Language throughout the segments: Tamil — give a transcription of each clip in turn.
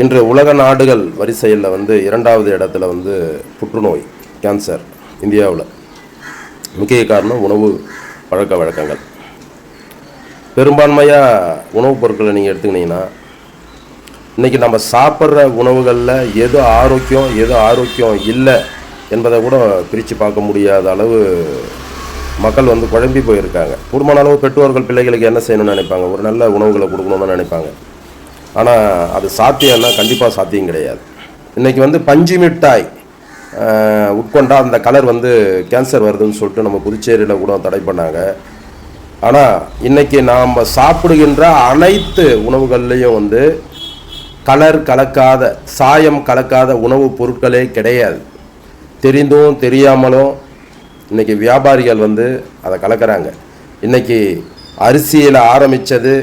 இன்று உலக நாடுகள் வரிசையில் வந்து இரண்டாவது இடத்துல வந்து புற்றுநோய் கேன்சர் இந்தியாவில். முக்கிய காரணம் உணவு பழக்க வழக்கங்கள். பெரும்பான்மையாக உணவுப் பொருட்களை நீங்கள் எடுத்துக்கினீங்கன்னா இன்றைக்கி நம்ம சாப்பிட்ற உணவுகளில் எது ஆரோக்கியம் எது ஆரோக்கியம் இல்லை என்பதை கூட பிரித்து பார்க்க முடியாத அளவு மக்கள் வந்து குழம்பி போயிருக்காங்க. கூடுமான அளவு பெற்றோர்கள் பிள்ளைகளுக்கு என்ன செய்யணும்னு நினைப்பாங்க? ஒரு நல்ல உணவுகளை கொடுக்கணும்னு நினைப்பாங்க. ஆனால் அது சாத்தியம்னா கண்டிப்பாக சாத்தியம் கிடையாது. இன்றைக்கி வந்து பஞ்சு மிட்டாய் உட்கொண்டால் உட்கொண்டா அந்த கலர் வந்து கேன்சர் வருதுன்னு சொல்லிட்டு நம்ம புதுச்சேரியில் கூட தடை பண்ணாங்க. ஆனால் இன்றைக்கி நாம் சாப்பிடுகின்ற அனைத்து உணவுகள்லேயும் வந்து கலர் கலக்காத சாயம் கலக்காத உணவுப் பொருட்களே கிடையாது. தெரிந்தும் தெரியாமலும் இன்றைக்கி வியாபாரிகள் வந்து அதை கலக்கிறாங்க. இன்றைக்கி அரிசியில் ஆரம்பித்தது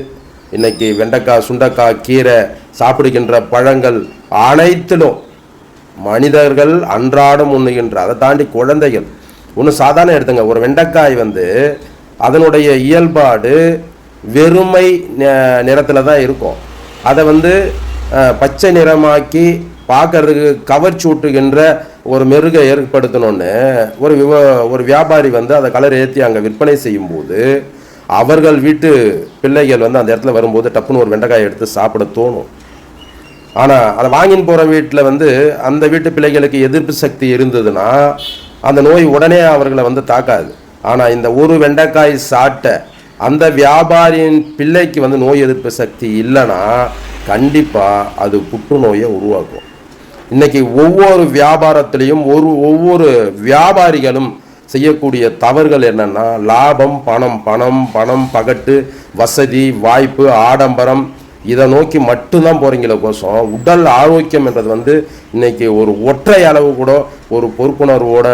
இன்றைக்கி வெண்டைக்காய் சுண்டைக்காய் கீரை சாப்பிடுகின்ற பழங்கள் அனைத்திலும் மனிதர்கள் அன்றாடம் உண்ணுகின்ற அதை தாண்டி குழந்தைகள். ஒன்று சாதாரண எடுத்துங்க ஒரு வெண்டைக்காய் வந்து அதனுடைய இயல்பாடு வெறுமை நிறத்தில் தான் இருக்கும். அதை வந்து பச்சை நிறமாக்கி பார்க்கறதுக்கு கவர்ச்சி ஊட்டுகின்ற ஒரு மெருகை ஏற்படுத்தணுன்னு ஒரு விவ ஒரு வியாபாரி வந்து அதை கலர் ஏற்றி அங்கே விற்பனை செய்யும்போது அவர்கள் வீட்டு பிள்ளைகள் வந்து அந்த இடத்துல வரும்போது டப்புன்னு ஒரு வெண்டைக்காய் எடுத்து சாப்பிட தோணும். ஆனால் அதை வாங்கின்னு போகிற வீட்டில் வந்து அந்த வீட்டு பிள்ளைகளுக்கு எதிர்ப்பு சக்தி இருந்ததுன்னா அந்த நோய் உடனே அவர்களை வந்து தாக்காது. ஆனால் இந்த ஒரு வெண்டைக்காய் சாப்பிட்ட அந்த வியாபாரியின் பிள்ளைக்கு வந்து நோய் எதிர்ப்பு சக்தி இல்லைன்னா கண்டிப்பாக அது புற்றுநோயை உருவாக்கும். இன்றைக்கி ஒவ்வொரு வியாபாரத்திலையும் ஒரு ஒவ்வொரு வியாபாரிகளும் செய்யக்கூடிய தவறுகள் என்னன்னா லாபம் பணம் பணம் பணம் பகட்டு வசதி வாய்ப்பு ஆடம்பரம் இதை நோக்கி மட்டும்தான் போறீங்களே கோசம் உடல் ஆரோக்கியம் என்றது வந்து இன்னைக்கு ஒரு ஒற்றை அளவு கூட ஒரு பொறுப்புணர்வோடு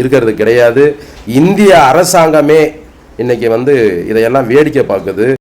இருக்கிறது கிடையாது. இந்திய அரசாங்கமே இன்னைக்கு வந்து இதையெல்லாம் வேடிக்கை பார்க்குது.